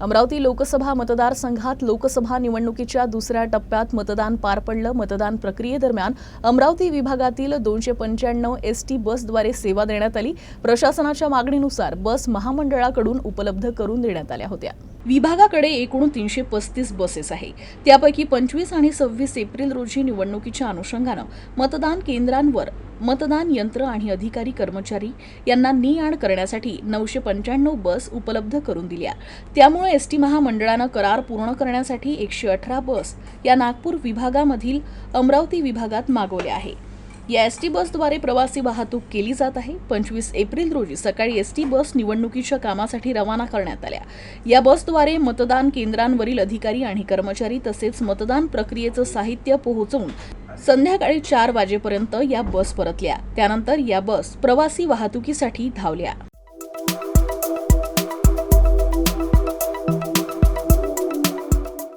अमरावती लोकसभा मतदारसंघात लोकसभा निवडणुकीच्या दुसऱ्या टप्प्यात मतदान पार पडलं. मतदान प्रक्रियेदरम्यान अमरावती विभागातील दोनशे पंच्याण्णव एस टी बसद्वारे सेवा देण्यात आली. प्रशासनाच्या मागणीनुसार बस महामंडळाकडून उपलब्ध करून देण्यात आल्या होत्या. विभागाकडे एकूण तीनशे पस्तीस बसेस आहे. त्यापैकी पंचवीस आणि सव्वीस एप्रिल रोजी निवडणुकीच्या अनुषंगानं मतदान केंद्रांवर मतदान यंत्र आणि अधिकारी कर्मचारी यांना ने आण करण्यासाठी नऊशे पंच्याण्णव बस उपलब्ध करून दिल्या. त्यामुळे एस टी महामंडळानं करार पूर्ण करण्यासाठी एकशे अठरा बस या नागपूर विभागामधील अमरावती विभागात मागवल्या आहे या एस टी बसद्वारे प्रवासी वाहतूक केली जात आहे. पंचवीस एप्रिल रोजी सकाळी एस टी बस निवडणुकीच्या कामासाठी रवाना करण्यात आल्या. या बसद्वारे मतदान केंद्रांवरील अधिकारी आणि कर्मचारी तसेच मतदान प्रक्रियेचं साहित्य पोहोचवून संध्याकाळी चार वाजेपर्यंत या बस परतल्या. त्यानंतर या बस प्रवासी वाहतुकीसाठी धावल्या.